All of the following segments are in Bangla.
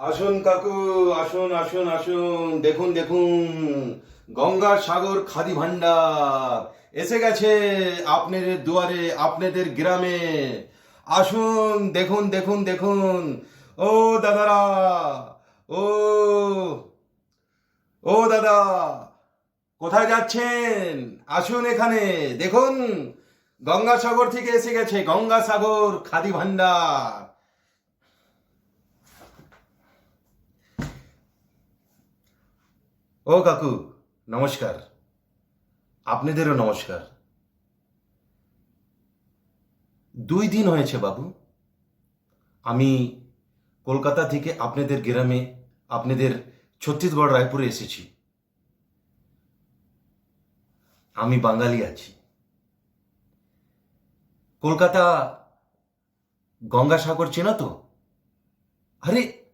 আসুন কাকু, আসুন আসুন আসুন। দেখুন দেখুন। গঙ্গা সাগর খাদি ভান্ডার এসে গেছে আপনাদের দুয়ারে, আপনাদের গ্রামে। আসুন, দেখুন দেখুন দেখুন। ও দাদারা, ও ও দাদা, কোথায় যাচ্ছেন? আসুন এখানে, দেখুন। গঙ্গাসাগর থেকে এসে গেছে গঙ্গাসাগর খাদি ভান্ডার ও কাকু, নমস্কার। আপনাদেরও নমস্কার। দুই দিন হয়েছে বাবু। আমি কলকাতা থেকে আপনাদের গ্রামে, আপনাদের ছত্তিশগড় রায়পুরে এসেছি। আমি বাঙালি আছি। কলকাতা গঙ্গাসাগর চেনা তো? আরে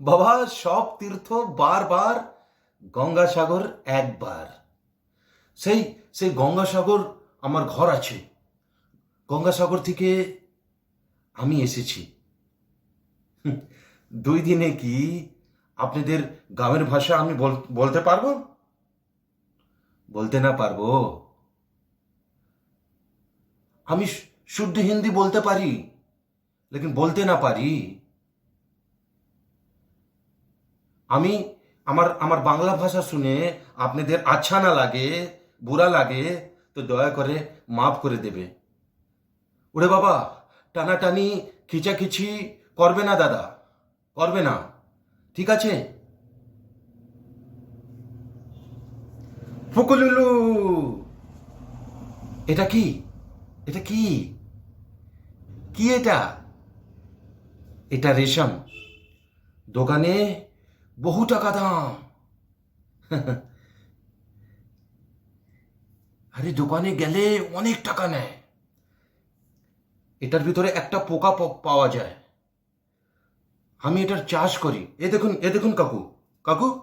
বাবা, সব তীর্থ বারবার গঙ্গাসাগর একবার। সেই সেই গঙ্গাসাগর আমার ঘর আছে। গঙ্গাসাগর থেকে আমি এসেছি। দুই দিনে কি আপনাদের গ্রামের ভাষা আমি বল- বলতে পারব? বলতে না পারব? আমি শুদ্ধ হিন্দি বলতে পারি, লেকিন বলতে না পারি। আমি আমার আমার বাংলা ভাষা শুনে আপনাদের আচ্ছা না লাগে, বুড়া লাগে, তো দয়া করে মাফ করে দেবে। ওরে বাবা, টানাটানি, খিচাখিচি করবে না দাদা, করবে না। ঠিক আছে? ফুকুলুলু, এটা কি? এটা কি? কি এটা? এটা রেশম। দোকানে বহু টাকা দাম আরে দোকানে গেলে অনেক টাকা নেয়। এটার ভিতরে একটা পোকা পাওয়া যায়। আমি এটার চাষ করি। এ দেখুন এ দেখুন কাকু। কাকু?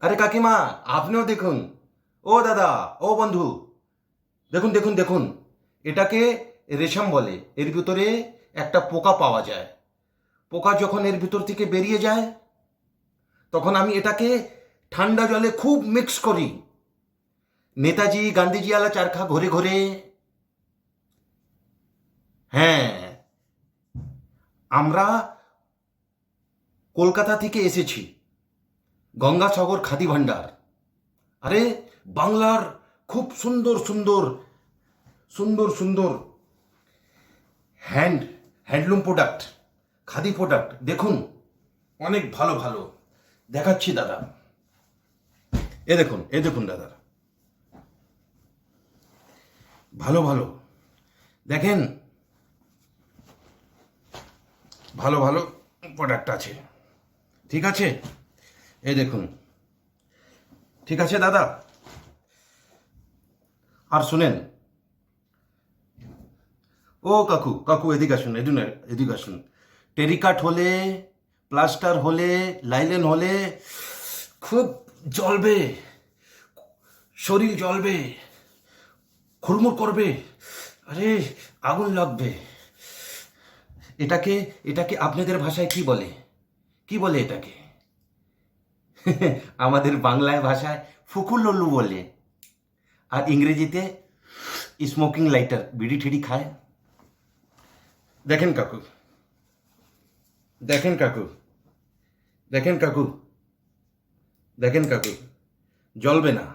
আরে কাকিমা, আপনিও দেখুন। ও দাদা, ও বন্ধু। দেখুন দেখুন দেখুন। এটাকে রেশম বলে। এর ভিতরে একটা পোকা পাওয়া যায়। পোকা যখন এর ভিতর থেকে বেরিয়ে যায় তখন আমি এটাকে ঠান্ডা জলে খুব মিক্স করি। নেতাজি, গান্ধীজি আলা চারখা ঘরে ঘরে। হ্যাঁ আমরা কলকাতা থেকে এসেছি। গঙ্গাসাগর খাদি ভান্ডার আরে, বাংলার খুব সুন্দর সুন্দর সুন্দর সুন্দর hand handloom product khadi product দেখুন, অনেক ভালো ভালো। দেখাচ্ছি, দাদা। এ দেখুন এ দেখুন, দাদা। ভালো ভালো। দেখেন, ভালো ভালো প্রোডাক্ট আছে। ঠিক আছে? এই দেখুন। ঠিক আছে, দাদা? আর শুনেন, ও কাকু কাকু, এদিকে আসুন এদিন এদিকে আসুন। টেরিকাট হলে প্লাস্টার হলে, লাইলেন হলে খুব জ্বলবে, শরীর জ্বলবে খুরমুর করবে, আরে আগুন লাগবে। এটাকে এটাকে আপনাদের ভাষায় কি বলে? কি বলে এটাকে? আমাদের বাংলায় ভাষায় ফুকুলল্লু বলে। আর ইংরেজিতে স্মোকিং লাইটার, বিড়ি ঠিড়ি খায়। দেখেন কাকু। দেখেন কাকু। দেখেন কাকু। দেখেন কাকু। জ্বলবে না।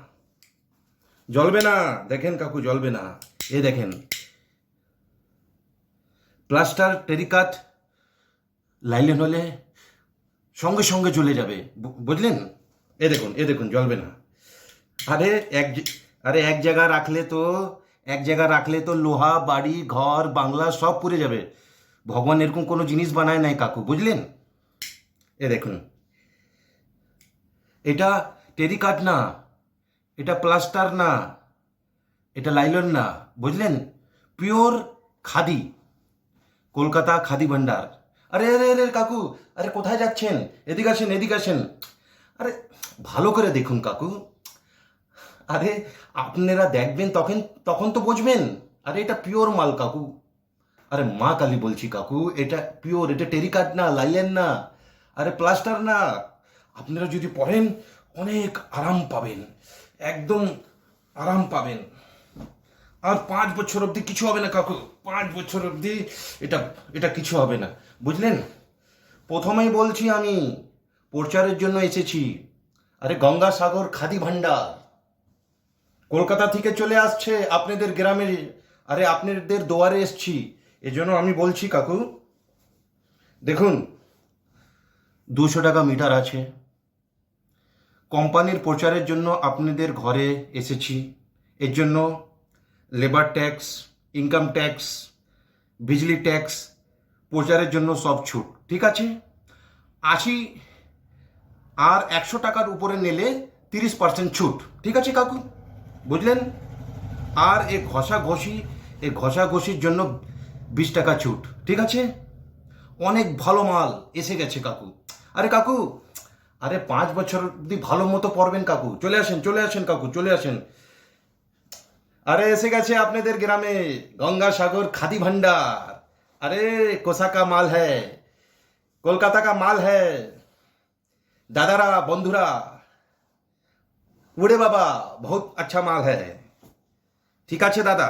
জ্বলবে না। দেখেন কাকু, জ্বলবে না। এ দেখেন। প্লাস্টার, টেরিকাট, লাইলেন হলে সঙ্গে সঙ্গে চলে যাবে। বুঝলেন? এ দেখুন এ দেখুন, জ্বলবে না। আরে এক আরে এক জায়গা রাখলে তো, এক জায়গা রাখলে তো লোহা, বাড়ি, ঘর, বাংলা সব পুড়ে যাবে। ভগবান এরকম কোনো জিনিস বানায় নাই কাকু, বুঝলেন? এ দেখুন, এটা টেরিকাট না, এটা প্লাস্টার না, এটা লাইলন না, বুঝলেন? পিওর খাদি, কলকাতা খাদি ভান্ডার। আরে আরে আরে, কাকু, আরে, কোথায় যাচ্ছেন? এদিকে আসেন এদিকে আসেন। আরে, ভালো করে দেখুন কাকু। আরে, আপনারা দেখবেন, তখন তখন তো বুঝবেন। আরে, এটা পিওর মাল কাকু। আরে মা কালী বলছি কাকু, এটা পিওর এটা টেরিকাট না, লাইলেন না। আরে প্লাস্টার না। আপনারা যদি পড়েন, অনেক আরাম পাবেন। একদম আরাম পাবেন। আর পাঁচ বছর অবধি কিছু হবে না কাকু। পাঁচ বছর অবধি এটা এটা কিছু হবে না। বুঝলেন? প্রথমেই বলছি আমি, প্রচারের জন্য এসেছি। আরে গঙ্গাসাগর খাদি ভান্ডার কলকাতা থেকে চলে আসছে আপনাদের গ্রামে আরে আপনাদের দুয়ারে এসছি। এজন্য আমি বলছি, কাকু, দেখুন, দুশো টাকা মিটার আছে। কোম্পানির প্রচারের জন্য আপনাদের ঘরে এসেছি। এর জন্য লেবার ট্যাক্স ইনকাম ট্যাক্স বিজলি ট্যাক্স প্রচারের জন্য সব ছুট, ঠিক আছে? আশি আর একশো টাকার উপরে নিলে তিরিশ পার্সেন্ট ছুট, ঠিক আছে, কাকু? বুঝলেন? আর এ ঘষা ঘষি এ ঘষা ঘষির জন্য বিশ টাকা ছুট, ঠিক আছে? অনেক ভালো মাল এসে গেছে কাকু। আরে কাকু, আরে পাঁচ বছর অব্দি ভালো মতো পড়বেন কাকু। চলে আসেন চলে আসেন কাকু, চলে আসেন। আরে এসে গেছে আপনাদের গ্রামে, গঙ্গা সাগর খাদি ভান্ডার আরে কোসাকা মাল হ্যায়, কলকাতা কা মাল হ্যায়। দাদারা, বন্ধুরা, উড়ে বাবা, বহুত আচ্ছা মাল হ্যায়। ঠিক আছে দাদা?